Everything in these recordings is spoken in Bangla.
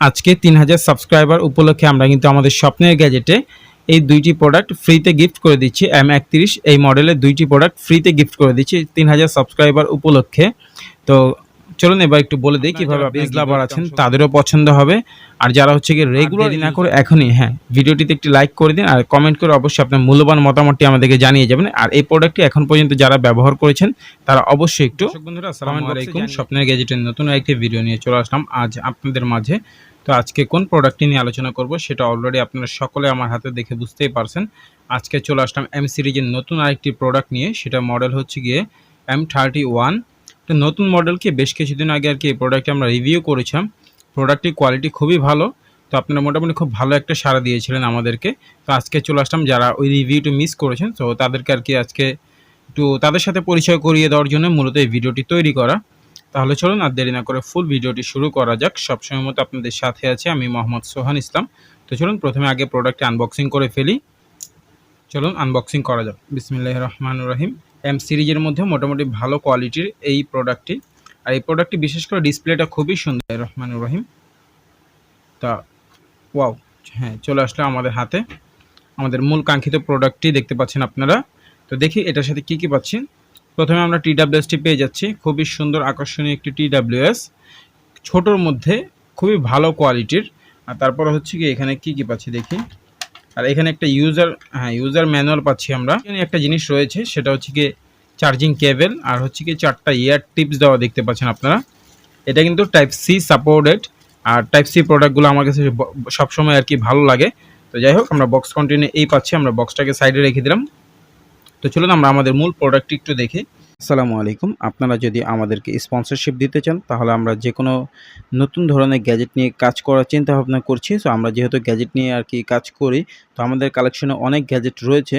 আজকে তিন হাজার সাবস্ক্রাইবার উপলক্ষে আমরা কিন্তু আমাদের স্বপ্নের গ্যাজেটে এই দুইটি প্রোডাক্ট ফ্রিতে গিফট করে দিচ্ছি। এম একত্রিশ এই মডেলের দুইটি প্রোডাক্ট ফ্রিতে গিফট করে দিচ্ছি তিন হাজার সাবস্ক্রাইবার উপলক্ষে। তো চলুন এবার একটু বলে দিই কীভাবে বেজ লাভার আছেন তাদেরও পছন্দ হবে। আর যারা হচ্ছে কি রেগুলার না করে এখনই হ্যাঁ ভিডিওটিতে একটি লাইক করে দিন আর কমেন্ট করে অবশ্যই আপনার মূল্যবান মতামতটি আমাদেরকে জানিয়ে যাবেন। আর এই প্রোডাক্টটি এখন পর্যন্ত যারা ব্যবহার করেছেন তারা অবশ্যই একটু বন্ধুরা আসসালামু আলাইকুম। স্বপ্নের গ্যাজেটের নতুন একটি ভিডিও নিয়ে চলে আসলাম। আজ আপনাদের মাঝে তো আজকে কোন প্রোডাক্টটি নিয়ে আলোচনা করব সেটা অলরেডি আপনারা সকলে আমার হাতে দেখে বুঝতেই পারছেন। আজকে চলে আসলাম এম সিরিজের নতুন আরেকটি প্রোডাক্ট নিয়ে, সেটা মডেল হচ্ছে গিয়ে এম থার্টি ওয়ান তো নতুন মডেলকে বেশ কিছুদিন আগে আর কি এই প্রোডাক্টটি আমরা রিভিউ করেছিলাম। প্রোডাক্টটির কোয়ালিটি খুবই ভালো। তো আপনারা মোটামুটি খুব ভালো একটা সাড়া দিয়েছিলেন আমাদেরকে। তো আজকে চলে আসলাম যারা ওই রিভিউটি মিস করেছেন, তো তাদেরকে আর কি আজকে একটু তাদের সাথে পরিচয় করিয়ে দেওয়ার জন্য মূলত এই ভিডিওটি তৈরি করা। তাহলে চলুন আর দেরি না করে ফুল ভিডিওটি শুরু করা যাক। সবসময় মতো আপনাদের সাথে আছে আমি মোহাম্মদ সোহান ইসলাম। তো চলুন প্রথমে আগে প্রোডাক্টটি আনবক্সিং করে ফেলি। চলুন আনবক্সিং করা যাক। বিসমিল্লাহ রহমান রহিম। এম সিরিজের মধ্যে মোটামুটি ভালো কোয়ালিটির এই প্রোডাক্টটি আর এই প্রোডাক্টটি বিশেষ করে ডিসপ্লেটা খুবই সুন্দর। রহমান রহিম। তা ওয়াও হ্যাঁ চলে আসলো আমাদের হাতে। আমাদের মূল কাঙ্ক্ষিত প্রোডাক্টটি দেখতে পাচ্ছেন আপনারা। তো দেখি এটার সাথে কি কি পাচ্ছেন। প্রথমে আমরা টি ডাব্লিউএসটি পেয়ে যাচ্ছি। খুবই সুন্দর, আকর্ষণীয় একটি টি ডাব্লিউএস ছোটোর মধ্যে খুবই ভালো কোয়ালিটির। আর তারপর হচ্ছে কি, এখানে কি কি পাচ্ছি দেখি? আর এখানে একটা ইউজার হ্যাঁ ইউজার ম্যানুয়াল পাচ্ছি আমরা। এখানে একটা জিনিস রয়েছে, সেটা হচ্ছে কি চার্জিং কেবল আর হচ্ছে কি, চারটা ইয়ার টিপস দেওয়া দেখতে পাচ্ছেন আপনারা। এটা কিন্তু টাইপ সি সাপোর্টেড আর টাইপ সি প্রোডাক্টগুলো আমার কাছে সবসময় আর কি ভালো লাগে। তো যাই হোক, আমরা বক্স কন্টিনিউ এই পাচ্ছি, আমরা বক্সটাকে সাইডে রেখে দিলাম। তো চলুন আমরা আমাদের মূল প্রোডাক্টটি একটু দেখি। আসসালামু আলাইকুম। আপনারা যদি আমাদেরকে স্পন্সরশিপ দিতে চান, তাহলে আমরা যে কোনো নতুন ধরনের গ্যাজেট নিয়ে কাজ করার চিন্তা ভাবনা করছি। সো আমরা যেহেতু গ্যাজেট নিয়ে আর কি কাজ করি, তো আমাদের কালেকশনে অনেক গ্যাজেট রয়েছে।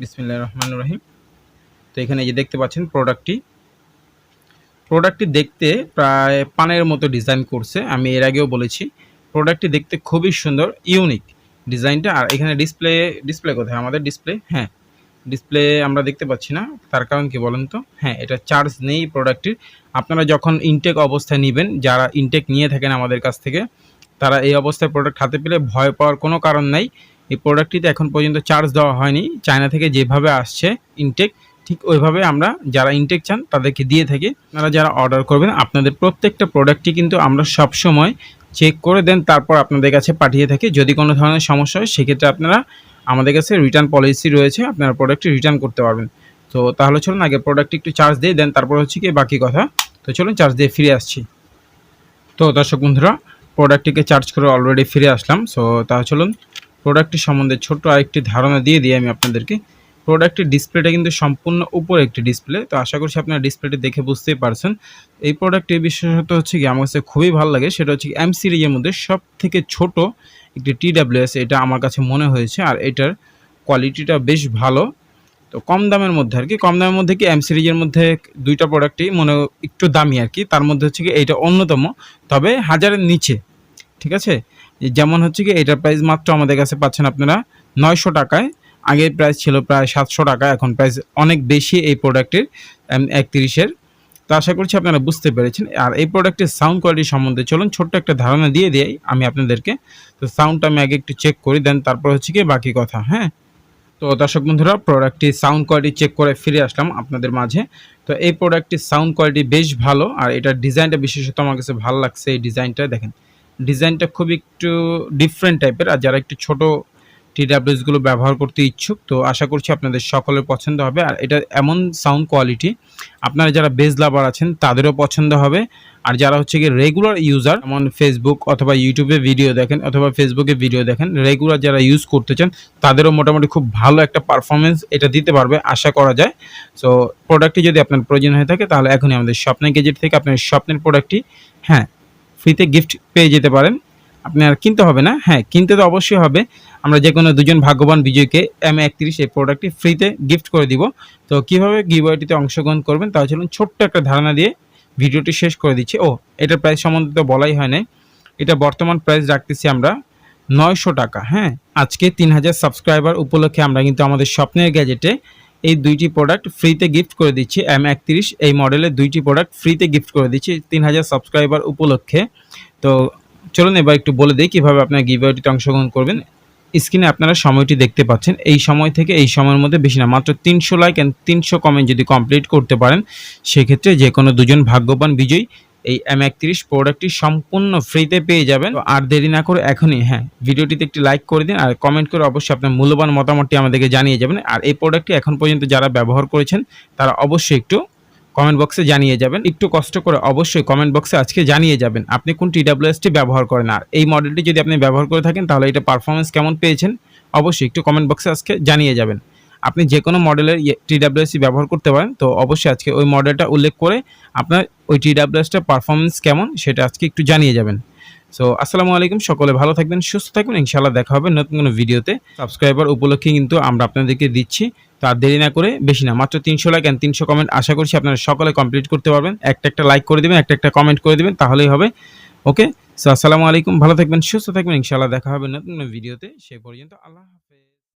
বিসমিল্লাহ রহমান রহিম। তো এখানে যে দেখতে পাচ্ছেন প্রোডাক্টটি। প্রোডাক্টটি দেখতে প্রায় পানের মতো ডিজাইন করছে, আমি এর আগেও বলেছি। প্রোডাক্টটি দেখতে খুবই সুন্দর, ইউনিক ডিজাইনটা। আর এখানে ডিসপ্লে ডিসপ্লে কোথায়? আমাদের ডিসপ্লে? হ্যাঁ ডিসপ্লে আমরা দেখতে পাচ্ছি না। তার কারণ কি বলেন তো? হ্যাঁ এটা চার্জ নেই প্রোডাক্টটির। আপনারা যখন ইনটেক অবস্থায় নেবেন, যারা ইনটেক নিয়ে থাকেন আমাদের কাছ থেকে, তারা এই অবস্থায় প্রোডাক্ট হাতে পেলে ভয় পাওয়ার কোনো কারণ নাই। এই প্রোডাক্টটিতে এখন পর্যন্ত চার্জ দেওয়া হয়নি। চায়না থেকে যেভাবে আসছে ইনটেক ঠিক ওইভাবে আমরা যারা ইনটেক চান তাদেরকে দিয়ে থাকি। আপনারা যারা অর্ডার করবেন, আপনাদের প্রত্যেকটা প্রোডাক্টটি কিন্তু আমরা সব সময় চেক করে দেন, তারপর আপনাদের কাছে পাঠিয়ে থাকি। যদি কোনো ধরনের সমস্যা হয়, সেক্ষেত্রে আপনারা আমাদের কাছে রিটার্ন পলিসি রয়েছে, আপনারা প্রোডাক্টটি রিটার্ন করতে পারবেন। তো তাহলে চলুন, আগে প্রোডাক্টটি একটু চার্জ দিয়ে দেন, তারপর হচ্ছে কি বাকি কথা। তো চলুন চার্জ দিয়ে ফিরে আসছি। তো দর্শক বন্ধুরা প্রোডাক্টটিকে চার্জ করে অলরেডি ফিরে আসলাম। সো তা চলুন প্রোডাক্টটি সম্বন্ধে ছোট্ট আরেকটি ধারণা দিয়ে দিই আমি আপনাদেরকে। প্রোডাক্টের ডিসপ্লেটা কিন্তু সম্পূর্ণ উপরে একটি ডিসপ্লে তো আশা করছি আপনারা ডিসপ্লেটি দেখে বুঝতেই পারছেন। এই প্রোডাক্টের বিশেষত হচ্ছে কি, আমার কাছে খুবই ভালো লাগে, সেটা হচ্ছে এম সিরিজের মধ্যে সব থেকে ছোট একটি টি ডাব্লিউএস এটা আমার কাছে মনে হয়েছে, আর এটার কোয়ালিটিটা বেশ ভালো। তো কম দামের মধ্যে আর কি, কম দামের মধ্যে কি এম সিরিজের মধ্যে দুইটা প্রোডাক্টই মনে একটু দামি আর কি, তার মধ্যে হচ্ছে কি, এইটা অন্যতম, তবে হাজারের নিচে, ঠিক আছে? যেমন হচ্ছে কি, এটার প্রাইস মাত্র আমাদের কাছে পাচ্ছেন আপনারা নয়শো টাকায়। আগের প্রাইস ছিল প্রায় সাতশো টাকা, এখন প্রাইস অনেক বেশি এই প্রোডাক্টের একত্রিশের। তো আশা করছি আপনারা বুঝতে পেরেছেন। আর এই প্রোডাক্টের সাউন্ড কোয়ালিটি সম্বন্ধে চলুন, ছোট্ট একটা ধারণা দিয়ে দিই আমি আপনাদেরকে। তো সাউন্ডটা আমি আগে একটু চেক করি দেন, তারপর হচ্ছে কি বাকি কথা হ্যাঁ? তো দর্শক বন্ধুরা প্রোডাক্টটি সাউন্ড কোয়ালিটি চেক করে ফিরে আসলাম আপনাদের মাঝে। তো এই প্রোডাক্টটির সাউন্ড কোয়ালিটি বেশ ভালো, আর এটার ডিজাইনটা বিশেষত আমার কাছে ভালো লাগছে, এই ডিজাইনটা দেখেন। ডিজাইনটা খুব একটু ডিফারেন্ট টাইপের আর যারা একটু ছোট টিডাব্লিউসগুলো ব্যবহার করতে ইচ্ছুক, তো আশা করছি আপনাদের সকলের পছন্দ হবে। আর এটা এমন সাউন্ড কোয়ালিটি আপনারা যারা বেজ লাভার আছেন, তাদেরও পছন্দ হবে। আর যারা হচ্ছে কি রেগুলার ইউজার যেমন ফেসবুক অথবা ইউটিউবে ভিডিও দেখেন, অথবা ফেসবুকে ভিডিও দেখেন রেগুলার যারা ইউজ করতে চান, তাদেরও মোটামুটি খুব ভালো একটা পারফরমেন্স এটা দিতে পারবে, আশা করা যায়। সো প্রোডাক্টটি যদি আপনার প্রয়োজন হয়ে থাকে, তাহলে এখনই আমাদের স্বপ্নের গেজেট থেকে আপনার স্বপ্নের প্রোডাক্টটি হ্যাঁ ফ্রিতে গিফট পেয়ে যেতে পারেন। আপনি আর কিনতে হবে না। হ্যাঁ কিনতে তো অবশ্যই হবে। আমরা যে কোনো দুজন ভাগ্যবান বিজয়কে এম একত্রিশ এই প্রোডাক্টটি ফ্রিতে গিফট করে দিব। তো কীভাবে গিভওয়েটিতে অংশগ্রহণ করবেন তা চলুন ছোট্ট একটা ধারণা দিয়ে ভিডিওটি শেষ করে দিচ্ছি। ও এটার প্রাইস সম্বন্ধে তো বলাই হয় নাই। এটা বর্তমান প্রাইস রাখতেছি আমরা নয়শো টাকা। হ্যাঁ আজকে তিন হাজার সাবস্ক্রাইবার উপলক্ষে আমরা কিন্তু আমাদের স্বপ্নের গ্যাজেটে এই দুইটি প্রোডাক্ট ফ্রিতে গিফট করে দিচ্ছি এম একত্রিশ। এই মডেলের দুইটি প্রোডাক্ট ফ্রিতে গিফট করে দিচ্ছি তিন হাজার সাবস্ক্রাইবার উপলক্ষে। তো চলুন এবার একটু বলে দিই কীভাবে আপনার গিভওয়েটিতে অংশগ্রহণ করবেন। স্ক্রিনে আপনারা সময়টি দেখতে পাচ্ছেন। এই সময় থেকে এই সময়ের মধ্যে বেশি না, মাত্র তিনশো লাইক অ্যান্ড তিনশো কমেন্ট যদি কমপ্লিট করতে পারেন, সেক্ষেত্রে যে কোনো দুজন ভাগ্যবান বিজয়ী এই এম একত্রিশ প্রোডাক্টটি সম্পূর্ণ ফ্রিতে পেয়ে যাবেন। আর দেরি না করে এখনই হ্যাঁ ভিডিওটিতে একটি লাইক করে দিন আর কমেন্ট করে অবশ্যই আপনার মূল্যবান মতামতটি আমাদেরকে জানিয়ে যাবেন। আর এই প্রোডাক্টটি এখন পর্যন্ত যারা ব্যবহার করেছেন, তারা অবশ্যই একটু কমেন্ট বক্সে জানিয়ে যাবেন। একটু কষ্ট করে অবশ্যই কমেন্ট বক্সে আজকে জানিয়ে যাবেন আপনি কোন টিডাব্লিউএসটি ব্যবহার করেন। আর এই মডেলটি যদি আপনি ব্যবহার করে থাকেন, তাহলে এটা পারফরমেন্স কেমন পেয়েছেন? অবশ্যই একটু কমেন্ট বক্সে আজকে জানিয়ে যাবেন। আপনি যে কোনো মডেলের টিডাব্লিউএসি ব্যবহার করতে পারেন, তো অবশ্যই আজকে ওই মডেলটা উল্লেখ করে আপনার ওই টিডাব্লিউএসটার পারফরমেন্স কেমন সেটা আজকে একটু জানিয়ে যাবেন। সো আসসালামু আলাইকুম, সকলে ভালো থাকবেন, সুস্থ থাকবেন ইনশাআল্লাহ দেখা হবে নতুন কোনো ভিডিওতে। সাবস্ক্রাইবার উপলক্ষে কিন্তু আমরা আপনাদেরকে দিচ্ছি, তো আর দেরি না করে বেশি না, মাত্র তিনশো লাইক অ্যান্ড তিনশো কমেন্ট আশা করছি আপনারা সকলে কমপ্লিট করতে পারবেন। একটা একটা লাইক করে দেবেন, একটা একটা কমেন্ট করে দেবেন, তাহলেই হবে। ওকে সো আসসালামু আলাইকুম, ভালো থাকবেন, সুস্থ থাকবেন, ইনশাআল্লাহ দেখা হবে নতুন কোনো ভিডিওতে, সে পর্যন্ত আল্লাহ।